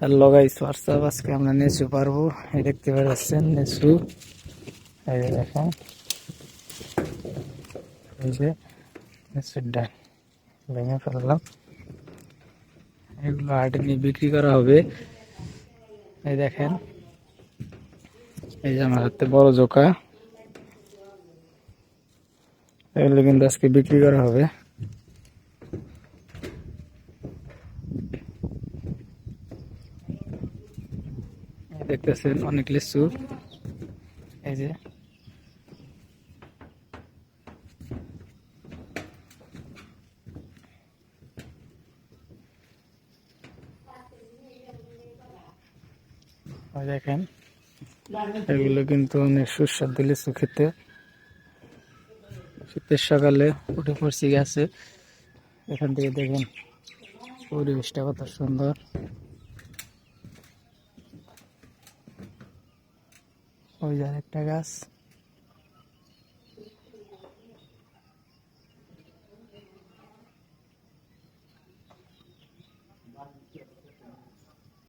Hello guys আমরা নেচু পারব। এই দেখতে পাচ্ছেন নেচু। এই দেখেন। এই যে নেচুর ডাল ভেঙে ফেললাম। এগুলো হাটে নিয়ে বিক্রি করা হবে। এই দেখেন। এই যে আমার হাতে বড় জোকা। এগুলো কিন্তু আজকে বিক্রি করা হবে। দেখতেছেন, অনেক লিচু। এই যে। দেখেন, এগুলো কিন্তু অনেক সুস্বাদু লিচু খেতে। শীতের সকালে উঠে পড়ছি গেছে। এখান থেকে দেখেন, পরিবেশটা কত সুন্দর। ওই যে একটা গাছ।